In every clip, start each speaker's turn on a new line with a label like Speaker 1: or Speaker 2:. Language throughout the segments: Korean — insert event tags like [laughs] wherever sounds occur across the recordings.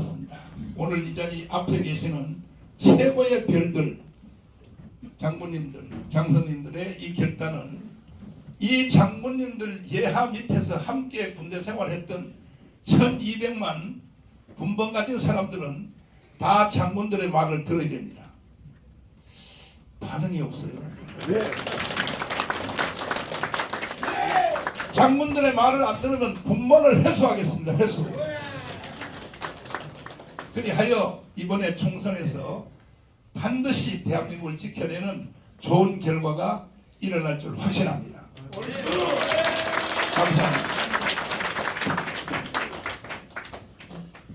Speaker 1: 었습니다 오늘 이 자리 앞에 계시는 최고의 별들, 장군님들, 장성님들의 이 결단은 이 장군님들 예하 밑에서 함께 군대 생활했던 1200만 군번 가진 사람들은 다 장군들의 말을 들어야 됩니다. 반응이 없어요. 장군들의 말을 안 들으면 군번을 회수하겠습니다. 회수. 그리하여 이번에 총선에서 반드시 대한민국을 지켜내는 좋은 결과가 일어날 줄 확신합니다. 감사합니다.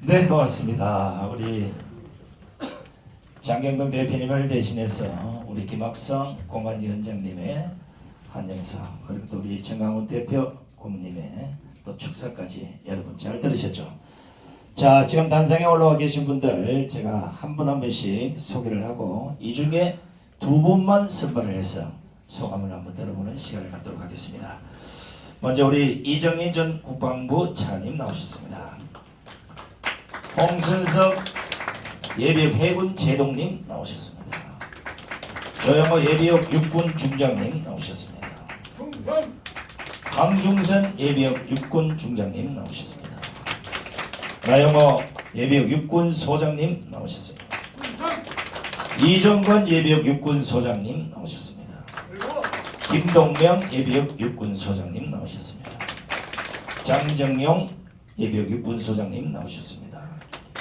Speaker 2: 네, 고맙습니다. 우리 장경동 대표님을 대신해서 우리 김학성 공관위원장님의 한영상 그리고 또 우리 정강훈 대표 고모님의 또 축사까지 여러분 잘 들으셨죠? 자, 지금 단상에 올라와 계신 분들 제가 한분한 분씩 소개를 하고 이 중에 두 분만 선발을 해서 소감을 한번 들어보는 시간을 갖도록 하겠습니다. 먼저 우리 이정인 전 국방부 차관님 나오셨습니다. 홍순석 예비역 해군 제동님 나오셨습니다. 조영호 예비역 육군 중장님 나오셨습니다. 강중선 예비역 육군 중장님 나오셨습니다. 나영호 예비역 육군 소장님 나오셨습니다. 이종건 예비역 육군 소장님 나오셨습니다. 김동명 예비역 육군 소장님 나오셨습니다. 장정용 예비역 육군 소장님 나오셨습니다.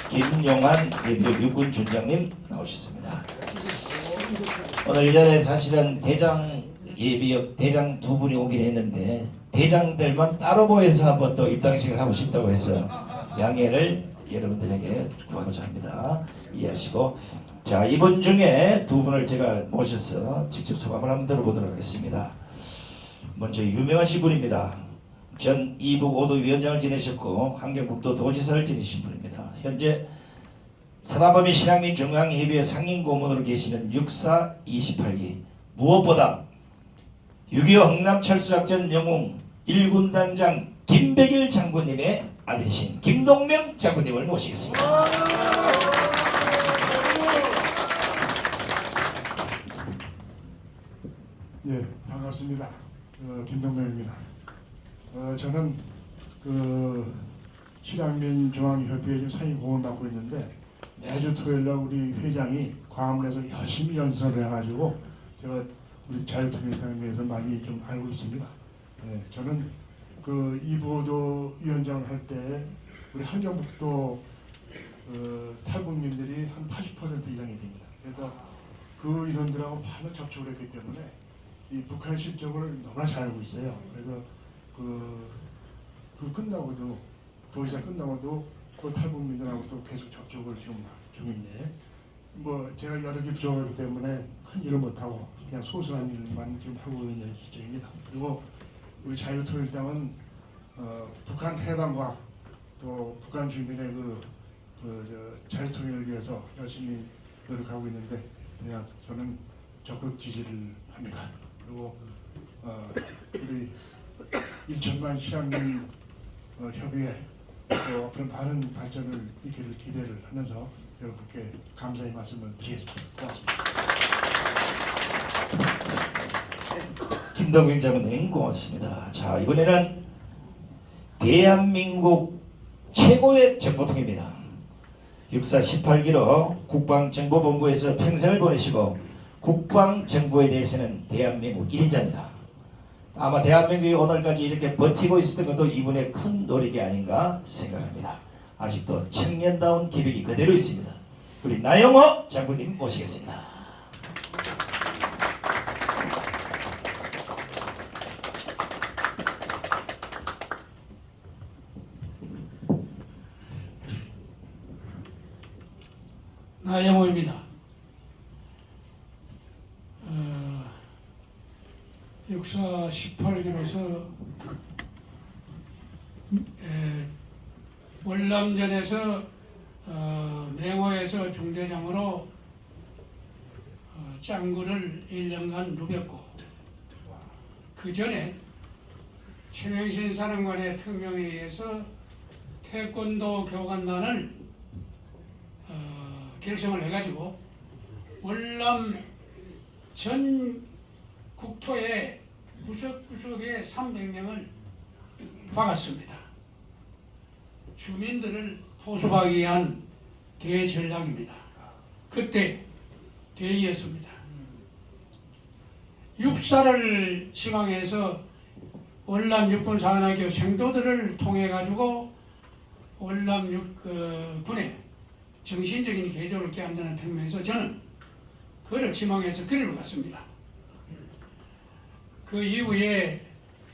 Speaker 2: 김용환 예비역 육군 중장님 나오셨습니다. 오늘 이 자리에 사실은 대장 예비역 대장 두 분이 오긴 했는데 대장들만 따로 모여서 한번 또 입당식을 하고 싶다고 해서 양해를 여러분들에게 구하고자 합니다. 이해하시고 자 이분 중에 두 분을 제가 모셔서 직접 소감을 한번 들어보도록 하겠습니다. 먼저 유명하신 분입니다. 전 이북 오도 위원장을 지내셨고 환경북도 도지사를 지내신 분입니다. 현재 사단법인 신앙민 중앙회의회 상임고문으로 계시는 64 28기 무엇보다 6.25 흥남 철수작전 영웅 1군단장 김백일 장군님의 아들이신 김동명 장군님을 모시겠습니다.
Speaker 3: 예, 반갑습니다. 어, 김동명입니다. 어, 저는 그 실향민 중앙협의회 지금 상임 공을 맡고 있는데 매주 토요일 날 우리 회장이 광화문에서 열심히 연설을 해가지고 제가 우리 자유통일당에 대해서 많이 좀 알고 있습니다. 예, 저는 그 이부호도 위원장을 할때 우리 한경북도 어, 탈북민들이 한 80% 이상이 됩니다. 그래서 그 인원들하고 많은 접촉을 했기 때문에 이 북한 실정을 너무나 잘 알고 있어요. 그래서 그, 그 끝나고도 도의사 끝나고도 또 탈북민들하고 또 계속 접촉을 지금 중인데 뭐 제가 여러 개 부족하기 때문에 큰 일을 못하고 그냥 소소한 일만 지금 하고 있는 시점입니다. 그리고 우리 자유통일당은 어, 북한 해방과 또 북한 주민의 그, 그 저, 자유통일을 위해서 열심히 노력하고 있는데 그냥 저는 적극 지지를 합니다. 그리고 어, 우리 1천만 실향민 어, 협의회 또 앞으로 많은 발전을 있기를 기대를 하면서 여러분께 감사의 말씀을 드리겠습니다. 고맙습니다.
Speaker 2: 김동민 장군님 고맙습니다. 자 이번에는 대한민국 최고의 정보통입니다. 64 18기로 국방정보본부에서 평생을 보내시고 국방정보에 대해서는 대한민국 1인자입니다. 아마 대한민국이 오늘까지 이렇게 버티고 있었던 것도 이분의 큰 노력이 아닌가 생각합니다. 아직도 청년다운 기백이 그대로 있습니다. 우리 나영호 장군님 모시겠습니다.
Speaker 4: 나영호입니다. 어, 육사 18기로서 월남전에서 어, 맹호에서 중대장으로 어, 짱구를 1년간 누볐고 그 전에 최명신 사령관의 특명에 의해서 태권도 교관단을 결성을 해가지고 월남 전 국토의 구석구석에 300명을 박았습니다. 주민들을 포섭하기 위한 대전략입니다. 그때 대의였습니다. 육사를 시방해서 월남 육군 사관학교 생도들을 통해 가지고 월남 육 그, 정신적인 계조를 깨한다는 측면에서 저는 그를 지망해서 그리로 갔습니다. 그 이후에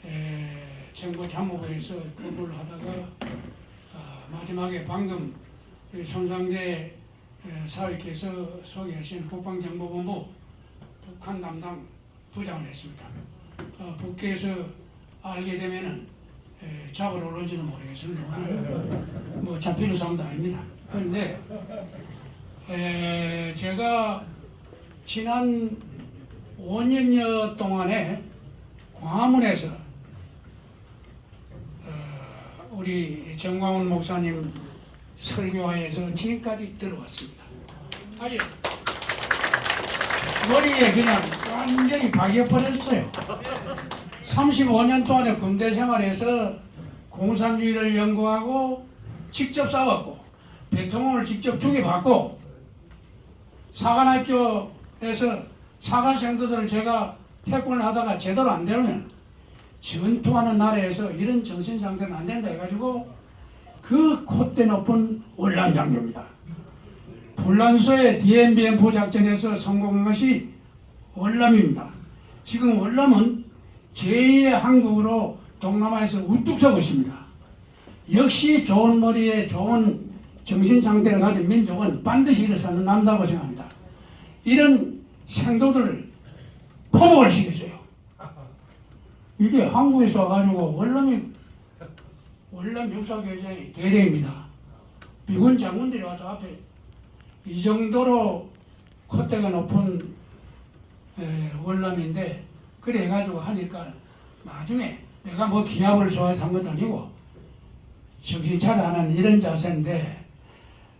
Speaker 4: 에, 정부 참모부에서 근무를 하다가 아, 마지막에 방금 손상대 에, 사회께서 소개하신 국방정보본부 북한 담당 부장을 했습니다. 어, 북께서 알게 되면은 에, 잡으러 올는지는 모르겠습니다. 뭐 잡히는 사람도 아닙니다. 그런데 에, 제가 지난 5년여 동안에 광화문에서 어, 우리 정광훈 목사님 설교하에서 지금까지 들어왔습니다. 아유 머리에 그냥 완전히 박여버렸어요. 35년 동안의 군대 생활에서 공산주의를 연구하고 직접 싸웠고 대통령을 직접 죽여봤고 사관학교에서 사관 생도들을 제가 태권을 하다가 제대로 안 되면 전투하는 나라에서 이런 정신 상태는 안 된다 해가지고 그 콧대 높은 월남 장교입니다. 불란서의 DMBM포 작전에서 성공한 것이 월남입니다. 지금 월남은 제2의 한국으로 동남아에서 우뚝 서고 있습니다. 역시 좋은 머리에 좋은 정신 상태를 가진 민족은 반드시 일어서는 남다고 생각합니다. 이런 생도들을 포복을 시켜줘요. 이게 한국에서 와가지고 월남이 월남 육사교장이 대대입니다. 미군 장군들이 와서 앞에 이 정도로 콧대가 높은 에, 월남인데 그래 가지고 하니까 나중에 내가 뭐 기합을 좋아해서 한 것도 아니고 정신 차려 하는 이런 자세인데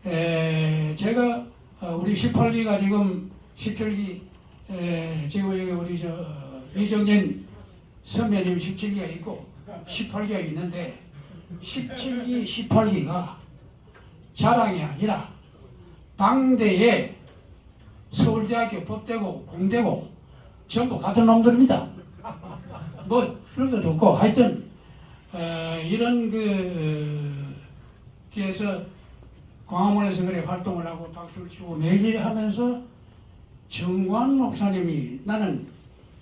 Speaker 4: 에, 제가 어, 우리 18기가 지금 17기 에, 지금 여기 우리 저 이정진 선배님 17기가 있고 18기가 있는데 17기 18기가 자랑이 아니라 당대에 서울대학교 법대고 공대고 전부 같은 놈들입니다. 뭐 술도 없고 하여튼 어, 이런 그 그래서 광화문에서 그래 활동을 하고 박수를 치고 매일 하면서 정관 목사님이 나는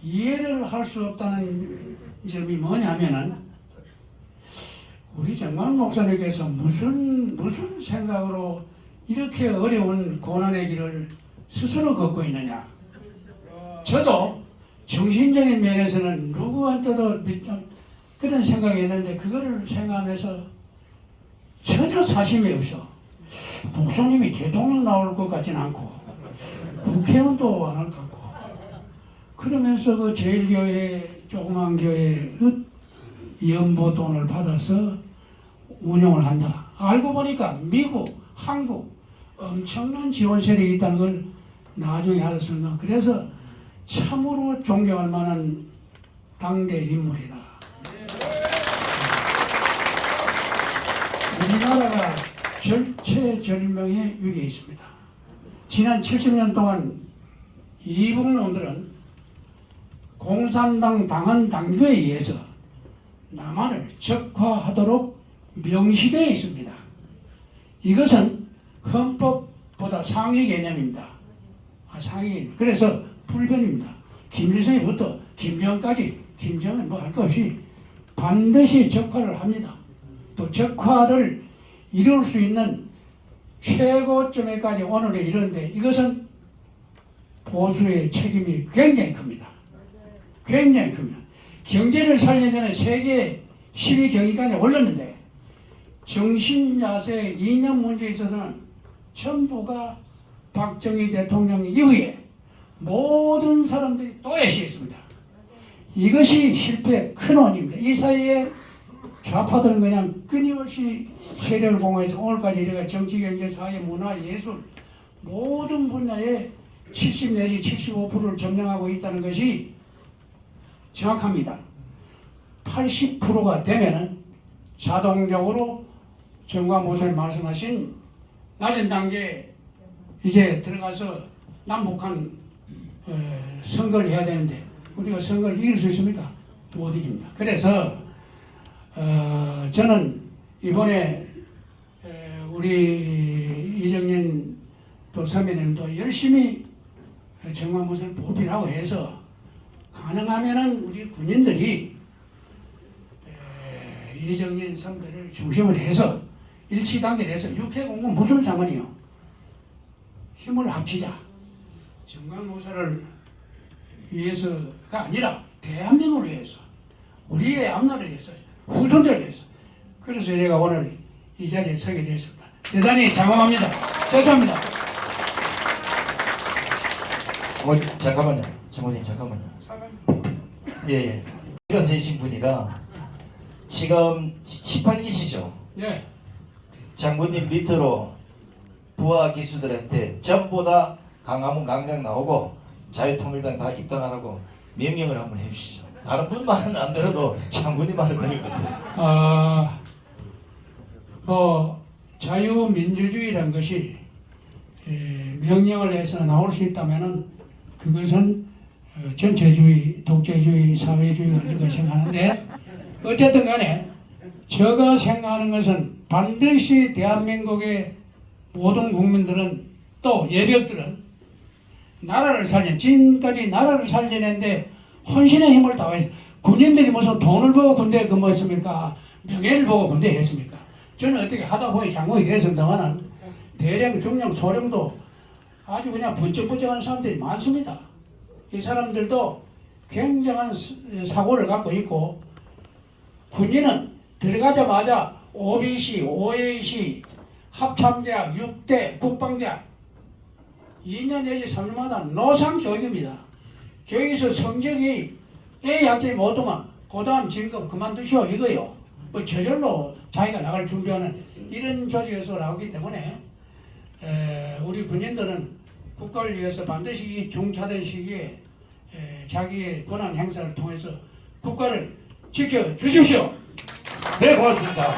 Speaker 4: 이해를 할 수 없다는 점이 뭐냐면은 우리 정관 목사님께서 무슨 무슨 생각으로 이렇게 어려운 고난의 길을 스스로 걷고 있느냐. 저도 정신적인 면에서는 누구한테도 그런 생각이 있는데 그거를 생각하면서 전혀 사심이 없어. 목사님이 대통령 나올 것 같지는 않고 국회의원도 안 할 것 같고 그러면서 그 제일교회 조그만 교회 그 연보 돈을 받아서 운영을 한다. 알고 보니까 미국, 한국 엄청난 지원 세력이 있다는 걸 나중에 알았습니다. 그래서 참으로 존경할 만한 당대 인물이다. 우리나라가 절체절명의 위기에 있습니다. 지난 70년 동안 이북놈들은 공산당 당헌 당규에 의해서 남한을 적화하도록 명시되어 있습니다. 이것은 헌법보다 상위 개념입니다. 아, 상위 개념. 그래서 불변입니다. 김일성부터 김정은까지 김정은 뭐 할 것 없이 반드시 적화를 합니다. 또 적화를 이룰 수 있는 최고점에까지 오늘에 이르는데 이것은 보수의 책임이 굉장히 큽니다. 굉장히 큽니다. 경제를 살리려면 세계 10위 경위까지 올랐는데 정신야세 이념 문제에 있어서는 전부가 박정희 대통령 이후에 모든 사람들이 도외시했습니다. 이것이 실패의 큰 원인입니다. 이 사이에 좌파들은 그냥 끊임없이 세력을 공유해서 오늘까지 이래가 정치, 경제, 사회, 문화, 예술 모든 분야에 70 내지 75%를 점령하고 있다는 것이 정확합니다. 80%가 되면은 자동적으로 정과모설 말씀하신 낮은 단계 이제 들어가서 남북한 어, 선거를 해야 되는데 우리가 선거를 이길 수 있습니까? 못 이깁니다. 그래서 어, 저는 이번에 에, 우리 이정년 또 선배님도 열심히 정화못을 보필하고 해서 가능하면은 우리 군인들이 에, 이정년 선배를 중심으로 해서 일치단결해서 육해공군 무슨 상관이요? 힘을 합치자. 정강모사를 위해서가 아니라 대한민국을 위해서 우리의 앞날을 위해서 후손들을 위해서 그래서 제가 오늘 이 자리에 서게 되었습니다. 대단히 장황합니다. 죄송합니다.
Speaker 2: 어, 잠깐만요. 장모님 잠깐만요. 예, 예. 이가 세신 분이라 지금 18기시죠.
Speaker 4: 네.
Speaker 2: 장군님 밑으로 부하 기수들한테 전부 다 강화문 강장 나오고 자유통일당 다 입당하라고 명령을 한번 해주시죠. 다른 분 말은 안 들어도 장군님 말은 들을 것 같아요.
Speaker 4: 아, 뭐 자유민주주의란 것이 에, 명령을 해서 나올 수 있다면은 그것은 어, 전체주의, 독재주의, 사회주의가 이렇게 생각하는데 어쨌든 간에 제가 생각하는 것은 반드시 대한민국의 모든 국민들은 또 예벽들은 나라를 살려 지금까지 나라를 살리는데 헌신의 힘을 다해 군인들이 무슨 돈을 보고 군대에 근무했습니까? 명예를 보고 군대에 했습니까? 저는 어떻게 하다 보니 장군이 됐습니다만은 대령, 중령, 소령도 아주 그냥 번쩍번쩍한 사람들이 많습니다. 이 사람들도 굉장한 스- 사고를 갖고 있고 군인은 들어가자마자 OBC, OAC, 합참대학, 6대, 국방대학 2년 내지 3년마다 노상 교육입니다. 교육에서 성적이 A 학점이 못 오면 그 다음 진급 그만두시오 이거요. 뭐 저절로 자기가 나갈 준비하는 이런 조직에서 나오기 때문에 에, 우리 군인들은 국가를 위해서 반드시 이 중차된 시기에 에, 자기의 권한 행사를 통해서 국가를 지켜 주십시오.
Speaker 2: 네, 고맙습니다.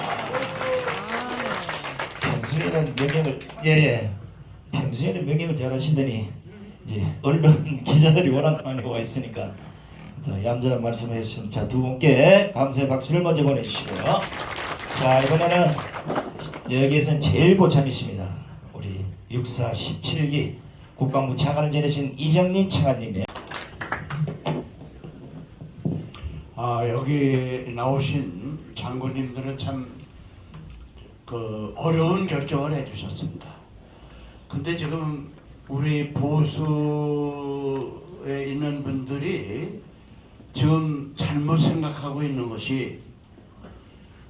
Speaker 2: 평소에는 명령을 예예. 평소에는 명령을 잘하신다니 이제 언론 [laughs] 기자들이 워낙 많이 와 있으니까 또 얌전한 말씀을 해주신 자두 분께 감사의 박수를 먼저 보내주시고요. 자 이번에는 여기에선 제일 고참이십니다. 우리 육사 17기 국방부 차관을 지내신 이정민 차관님의
Speaker 5: 아 여기 나오신 장군님들은 참 그 어려운 결정을 해주셨습니다. 근데 지금 우리 보수에 있는 분들이 지금 잘못 생각하고 있는 것이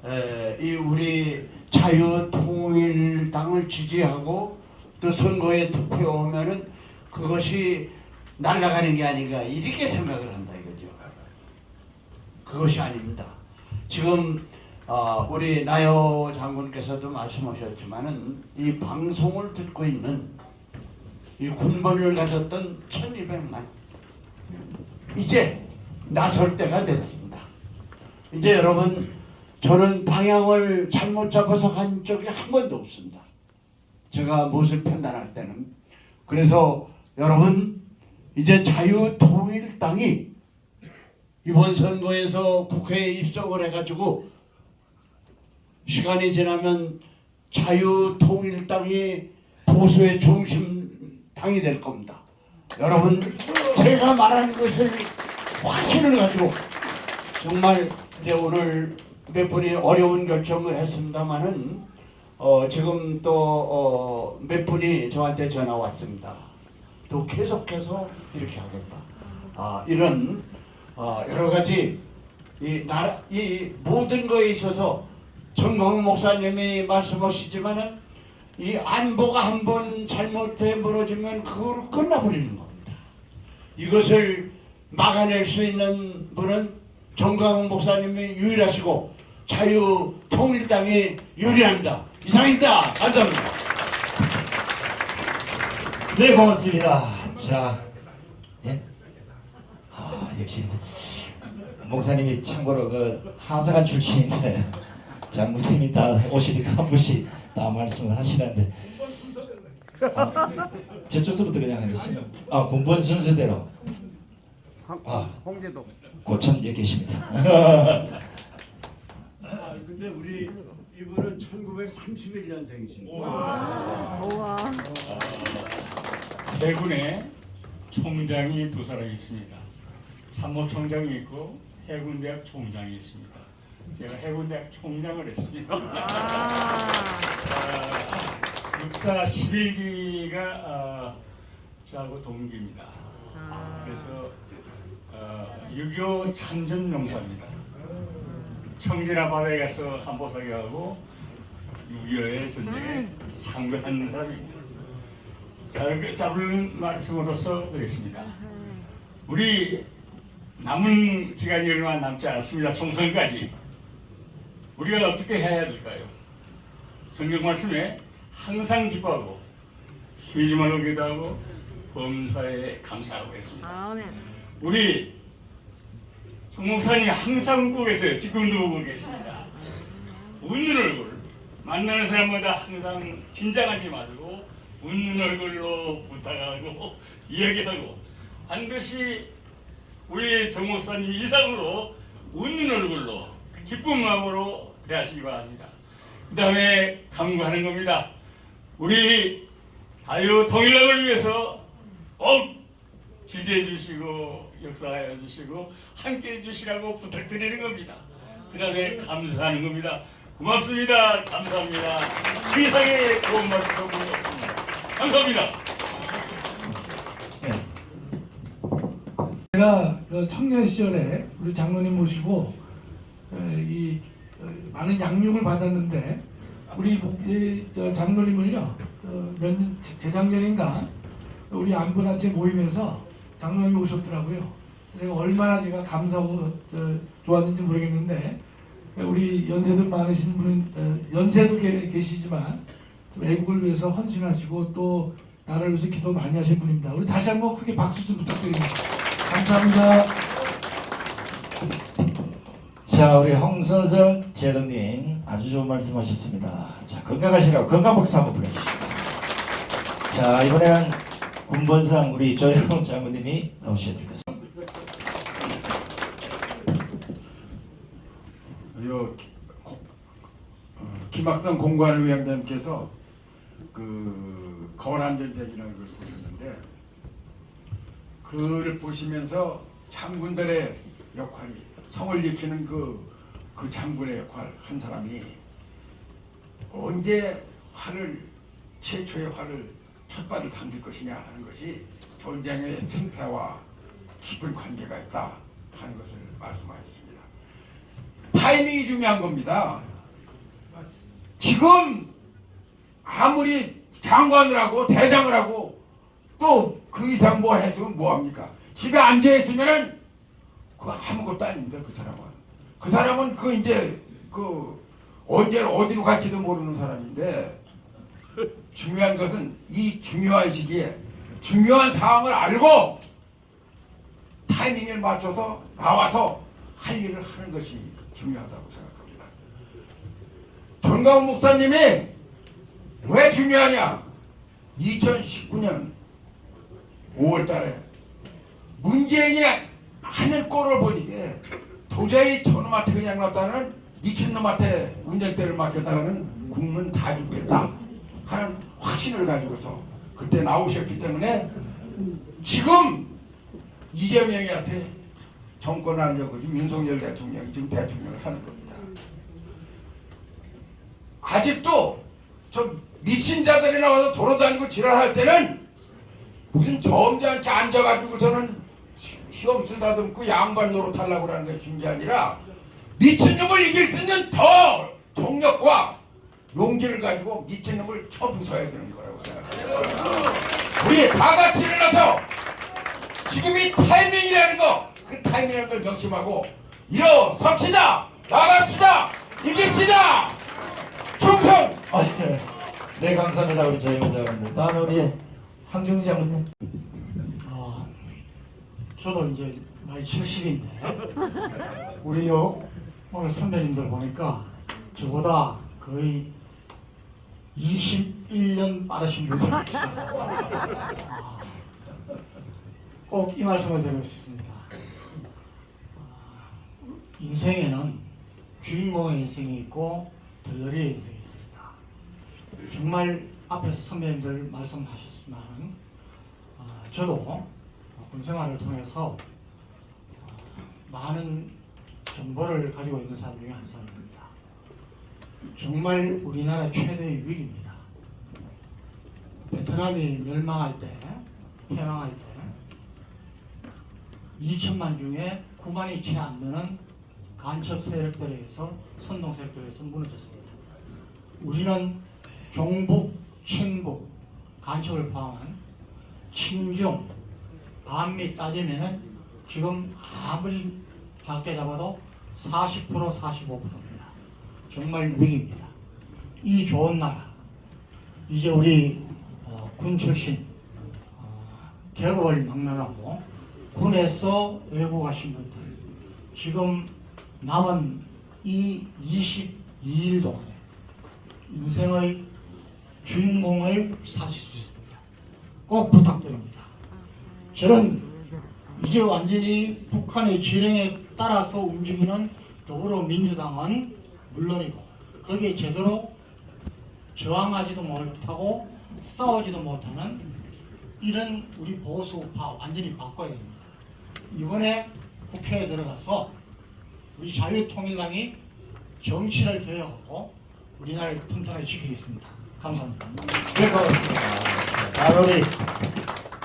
Speaker 5: 에, 이 우리 자유통일당을 지지하고 또 선거에 투표하면은 그것이 날아가는 게 아닌가 이렇게 생각을 한다 이거죠. 그것이 아닙니다. 지금 어, 우리 나요 장군께서도 말씀하셨지만은 이 방송을 듣고 있는 이 군번을 가졌던 1200만 이제 나설 때가 됐습니다. 이제 여러분 저는 방향을 잘못 잡아서 간 적이 한 번도 없습니다. 제가 무엇을 판단할 때는 그래서 여러분 이제 자유통일당이 이번 선거에서 국회에 입성을 해가지고 시간이 지나면 자유통일당이 보수의 중심 당이 될 겁니다. 여러분 제가 말하는 것을 확신을 가지고 정말 이제 오늘 몇 분이 어려운 결정을 했습니다만은 어 지금 또몇 분이 저한테 전화 왔습니다. 또 계속해서 이렇게 하겠다. 아 이런 어, 여러 가지 이 나라 이 모든 거에 있어서 정광훈 목사님이 말씀하시지만은 이 안보가 한 번 잘못해 무너지면 그거로 끝나버리는 겁니다. 이것을 막아낼 수 있는 분은 정광훈 목사님이 유일하시고 자유통일당이 유리합니다. 이상입니다. 감사합니다.
Speaker 2: 네 고맙습니다. 자, 예? 아 역시 목사님이 참고로 그 하사관 출신인데 [laughs] 장모님이 다 오시니까 한 분씩 다 말씀을 하시는데 아, 저쪽서부터 그냥 하겠습니다. 아 군번 순서대로 아
Speaker 5: 홍제동.
Speaker 2: 고참 예 계십니다.
Speaker 5: 아 근데 우리 이분은 1931년생이십니다.
Speaker 6: 해군에 총장이 두 사람이 있습니다. 참모총장이 있고 해군대학 총장이 있습니다. 제가 해군대학 총장을 했습니다. 아, 육사 11기가 아, 저하고 동기입니다. 그래서 어, 6.25 참전 용사입니다. 청진화 바다에 가서 한보사기하고 6.25의 전쟁에 상대한 사람입니다. 자, 짧은 말씀으로서 드리겠습니다. 우리 남은 기간이 얼마 남지 않았습니다. 총선까지. 우리가 어떻게 해야 될까요? 성경 말씀에 항상 기뻐하고 쉬지 말고 기도하고 범사에 감사하고 했습니다. 우리 정목사님이 항상 웃고 계세요. 지금도 웃고 계십니다. 웃는 얼굴 만나는 사람마다 항상 긴장하지 말고 웃는 얼굴로 부탁하고 [laughs] 이야기하고 반드시 우리 정 목사님 이상으로 웃는 얼굴로 기쁜 마음으로 대하시기 바랍니다. 그 다음에 강구하는 겁니다. 우리 자유 통일락을 위해서 꼭 지지해 주시고 역사하여 주시고 함께 해 주시라고 부탁드리는 겁니다. 그 다음에 감사하는 겁니다. 고맙습니다. 감사합니다. 그 이상의 좋은 말씀 없습니다. 감사합니다.
Speaker 7: 제가 그 청년 시절에 우리 장로님 모시고 어, 이 어, 많은 양육을 받았는데 우리 장로님을요 몇 년 재작년인가 우리 안보단체 모임에서 장로님이 오셨더라고요. 제가 얼마나 제가 감사하고 저, 좋았는지 모르겠는데 우리 연세도 많으신 분은 어, 연세도 계, 계시지만 좀 애국을 위해서 헌신하시고 또 나라를 위해서 기도 많이 하신 분입니다. 우리 다시 한번 크게 박수 좀 부탁드립니다. 감사합니다.
Speaker 2: 자 우리 홍서성 제동님 아주 좋은 말씀하셨습니다. 자 건강하시라고 건강 박수 한번 보내주시죠. 자 이번에는 군번상 우리 조영 장군님이 나오셔야 될 것 같습니다.
Speaker 8: 요 고- 어, 김학성 공관의 위원장님께서 그 거란전쟁이라는 걸 보셨는데 그를 보시면서 장군들의 역할이 성을 지키는 그, 그 장군의 역할 한 사람이 언제 활을 최초의 활을 첫 발을 당길 것이냐 하는 것이 전쟁의 승패와 깊은 관계가 있다 하는 것을 말씀하였습니다. 타이밍이 중요한 겁니다. 지금 아무리 장관을 하고 대장을 하고 또 그 이상 뭐 했으면 뭐합니까? 집에 앉아 있으면은 그거 아무것도 아닙니다. 그 사람은 그 사람은 그 이제 그 언제 어디로 갈지도 모르는 사람인데 중요한 것은 이 중요한 시기에 중요한 상황을 알고 타이밍을 맞춰서 나와서 할 일을 하는 것이 중요하다고 생각합니다. 전광훈 목사님이 왜 중요하냐? 2019년 5월 달에 문재인이 하는 꼴을 보니까 도저히 저놈한테 그냥 놨다는 미친놈한테 운전대를 맡겼다가는 국민 다 죽겠다 하는 확신을 가지고서 그때 나오셨기 때문에 지금 이재명이한테 정권 하려고 지금 윤석열 대통령이 지금 대통령을 하는 겁니다. 아직도 좀 미친 자들이 나와서 돌아다니고 지랄할 때는 무슨 점잖게 앉아가지고서는 시- 시험 쓰다듬고 양반 노릇하려고 하는 게 중요한 게 아니라 미친놈을 이길 수 있는 더 정력과 용기를 가지고 미친놈을 쳐부숴야 되는 거라고 생각합니다. 우리 다 같이 일어나서 지금이 타이밍이라는 거, 그 타이밍이라는 걸 명심하고 일어섭시다, 나갑시다, 이깁시다, 충성!
Speaker 2: 아, 네. 네 감사합니다 우리 조영 장군님. 다음 우리
Speaker 7: 황정수 장군님.
Speaker 9: 어, 저도 이제 나이 70인데 우리 요 오늘 선배님들 보니까 저보다 거의 21년 빠르신 분들 꼭이 말씀을 드리고 싶습니다. 아, 인생에는 주인공의 인생이 있고 덜러리의 인생이 있습니다. 정말 앞에서 선배님들 말씀하셨지만 아, 저도 군 생활을 통해서 어, 많은 정보를 가지고 있는 사람 중에 한 사람입니다. 정말 우리나라 최대의 위기입니다. 베트남이 멸망할 때, 패망할 때 2천만 중에 9만이 채 안 되는 간첩 세력들에 의해서 선동 세력들에 의해서 무너졌습니다. 우리는 종북, 친북, 간첩을 포함한 친중, 반미 따지면은 지금 아무리 작게 잡아도 40% 45%입니다. 정말 위기입니다. 이 좋은 나라 이제 우리 어, 군 출신 어, 계급을 막론하고 군에서 외국 가신 분들 지금 남은 이 22일 동안에 인생의 주인공을 사실 수 있습니다. 꼭 부탁드립니다. 저는 이제 완전히 북한의 지령에 따라서 움직이는 더불어민주당은 물론이고 거기에 제대로 저항하지도 못하고 싸우지도 못하는 이런 우리 보수파 완전히 바꿔야 됩니다. 이번에 국회에 들어가서 우리 자유통일당이 정치를 개혁하고 우리나라를 튼튼하게 지키겠습니다. 감사합니다.
Speaker 2: 네, 고맙습니다. 다음 우리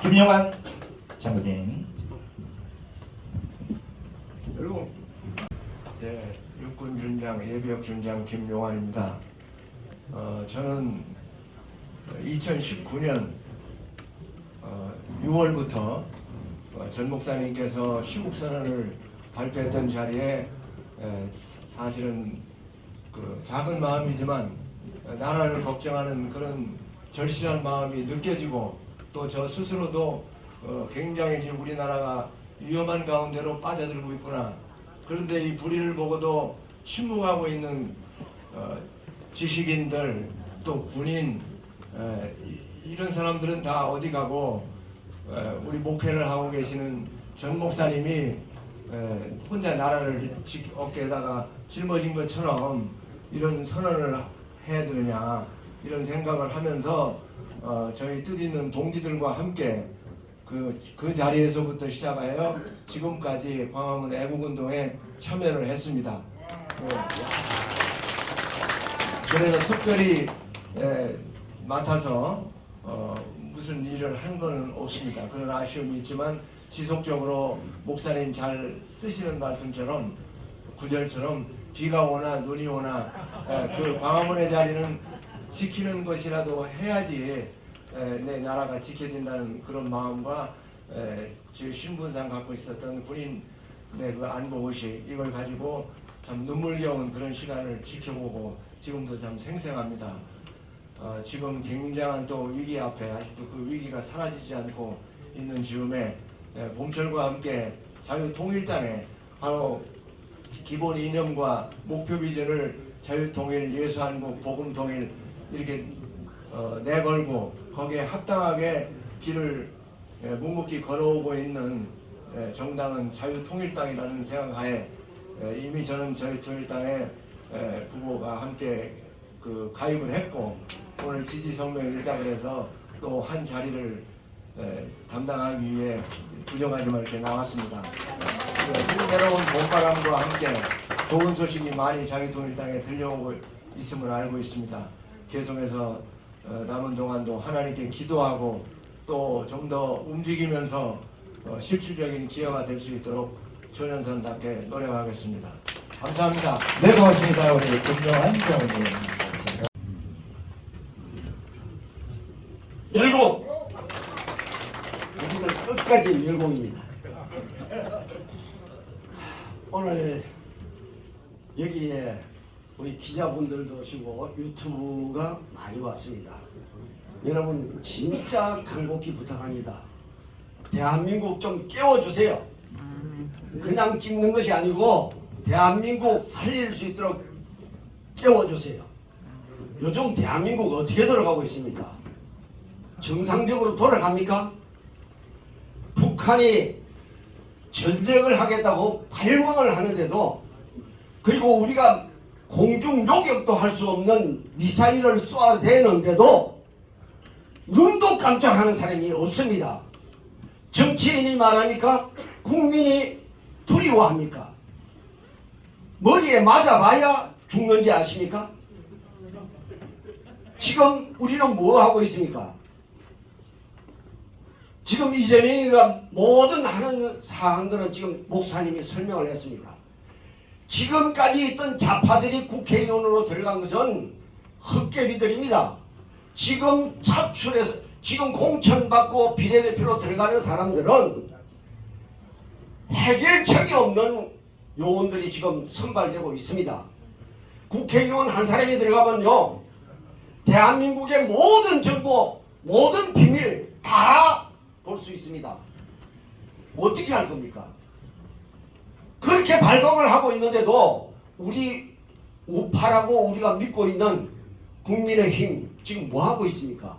Speaker 2: 김영환 장군님.
Speaker 10: 그리고 네, 육군 준장 예비역 준장 김용환입니다. 어, 저는 2019년 어, 6월부터 어, 전 목사님께서 시국 선언을 발표했던 자리에 에, 사실은 그 작은 마음이지만 나라를 걱정하는 그런 절실한 마음이 느껴지고 또 저 스스로도 어, 굉장히 지금 우리나라가 위험한 가운데로 빠져들고 있구나. 그런데 이 불의를 보고도 침묵하고 있는 어, 지식인들 또 군인 에, 이- 이런 사람들은 다 어디 가고 에, 우리 목회를 하고 계시는 전 목사님이 에, 혼자 나라를 지- 어깨에다가 짊어진 것처럼 이런 선언을 해야 되느냐 이런 생각을 하면서 어, 저희 뜻 있는 동지들과 함께 그, 그 자리에서부터 시작하여 지금까지 광화문 애국운동에 참여를 했습니다. 네. 그래서 특별히 에, 맡아서 어, 무슨 일을 한건 없습니다. 그런 아쉬움이 있지만 지속적으로 목사님 잘 쓰시는 말씀처럼 구절처럼 비가 오나 눈이 오나 에, 그 광화문의 자리는 지키는 것이라도 해야지 에, 내 나라가 지켜진다는 그런 마음과 에, 제 신분상 갖고 있었던 군인 그 안보 의식 이걸 가지고 참 눈물겨운 그런 시간을 지켜보고 지금도 참 생생합니다. 어, 지금 굉장한 또 위기 앞에 아직도 그 위기가 사라지지 않고 있는 즈음에 에, 봄철과 함께 자유통일당에 바로 기본 이념과 목표 비전을 자유통일, 예수한국, 복음통일 이렇게 어, 내걸고 거기에 합당하게 길을 예, 묵묵히 걸어오고 있는 예, 정당은 자유통일당이라는 생각하에 예, 이미 저는 자유통일당에 예, 부부가 함께 그 가입을 했고 오늘 지지 성명이 있다 그래서 또 한 자리를 예, 담당하기 위해 부정하지만 이렇게 나왔습니다. 이 새로운 봄바람과 함께 좋은 소식이 많이 자유통일당에 들려오고 있음을 알고 있습니다. 계속해서 어, 남은 동안도 하나님께 기도하고 또 좀 더 움직이면서 어, 실질적인 기여가 될 수 있도록 조연선답게 노력하겠습니다. 감사합니다.
Speaker 2: 네, 고맙습니다. 우리 김영환 장군님. 고맙습니다.
Speaker 11: 열공! 우리들 끝까지 열공입니다. 오늘 여기에 우리 기자분들도 오시고 유튜브가 많이 왔습니다. 여러분 진짜 간곡히 부탁합니다. 대한민국 좀 깨워주세요. 그냥 찍는 것이 아니고 대한민국 살릴 수 있도록 깨워주세요. 요즘 대한민국 어떻게 돌아가고 있습니까? 정상적으로 돌아갑니까? 북한이 전쟁을 하겠다고 발광을 하는데도 그리고 우리가 공중 요격도 할 수 없는 미사일을 쏘아대는데도 눈도 깜짝하는 사람이 없습니다. 정치인이 말합니까? 국민이 두려워합니까? 머리에 맞아봐야 죽는지 아십니까? 지금 우리는 뭐 하고 있습니까? 지금 이재명이가 모든 하는 사항들은 지금 목사님이 설명을 했습니다. 지금까지 있던 좌파들이 국회의원으로 들어간 것은 헛개비들입니다. 지금 차출해서 지금 공천받고 비례대표로 들어가는 사람들은 해결책이 없는 요원들이 지금 선발되고 있습니다. 국회의원 한 사람이 들어가면요. 대한민국의 모든 정보, 모든 비밀 다 볼 수 있습니다. 어떻게 할 겁니까? 그렇게 발동을 하고 있는데도 우리 우파라고 우리가 믿고 있는 국민의 힘 지금 뭐 하고 있습니까?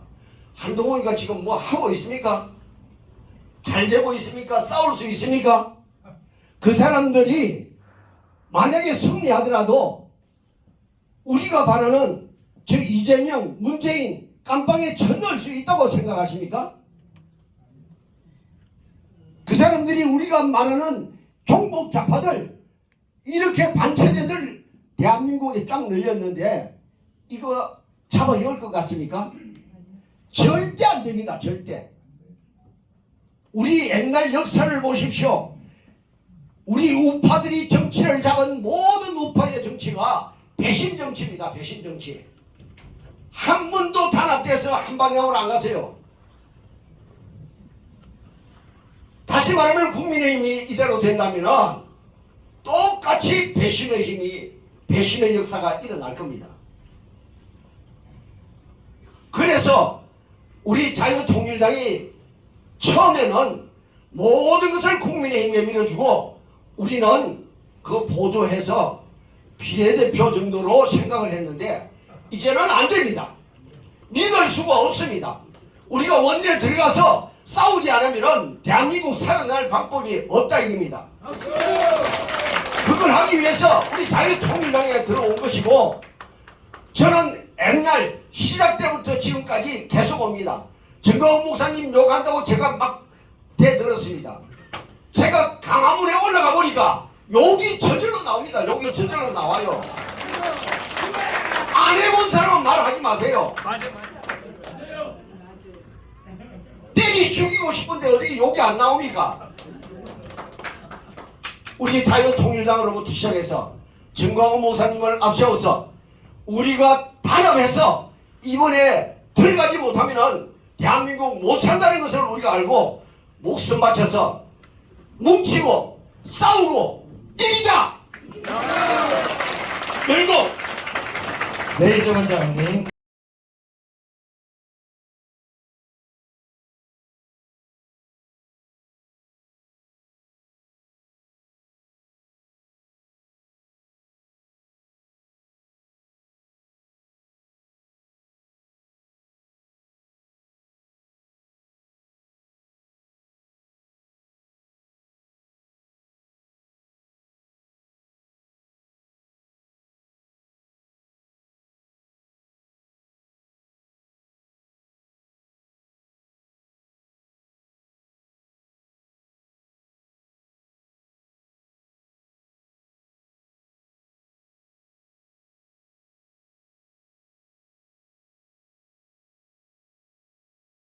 Speaker 11: 한동훈이가 지금 뭐 하고 있습니까? 잘 되고 있습니까? 싸울 수 있습니까? 그 사람들이 만약에 승리하더라도 우리가 바라는 저 이재명, 문재인 깜빵에 쳐넣을 수 있다고 생각하십니까? 그 사람들이 우리가 말하는 종북 좌파들 이렇게 반체제들 대한민국에 쫙 늘렸는데 이거 잡아 열 것 같습니까? 절대 안 됩니다. 절대. 우리 옛날 역사를 보십시오. 우리 우파들이 정치를 잡은 모든 우파의 정치가 배신 정치입니다. 배신 정치. 한 번도 단합돼서 한 방향으로 안 가세요. 다시 말하면 국민의힘이 이대로 된다면 똑같이 배신의 힘이 배신의 역사가 일어날 겁니다. 그래서 우리 자유통일당이 처음에는 모든 것을 국민의힘에 밀어주고 우리는 그 보조해서 비례대표 정도로 생각을 했는데 이제는 안 됩니다. 믿을 수가 없습니다. 우리가 원내 들어가서 싸우지 않으면 대한민국 살아날 방법이 없다 이겁니다. 그걸 하기 위해서 우리 자유통일당에 들어온 것이고 저는 옛날 시작 때부터 지금까지 계속 옵니다. 정광훈 목사님 욕한다고 제가 막 대들었습니다. 제가 강화문에 올라가 보니까 욕이 저절로 나옵니다. 욕이 저절로 나와요. 안 해본 사람은 말하지 마세요. 때리 죽이고 싶은데 어떻게 욕이 안 나옵니까? 우리 자유통일당으로부터 시작해서 정광훈 목사님을 앞세워서 우리가 단합해서 이번에 들어가지 못하면은 대한민국 못 산다는 것을 우리가 알고 목숨 바쳐서 뭉치고 싸우고 이기자! 열고
Speaker 2: 네, 이정원 장님.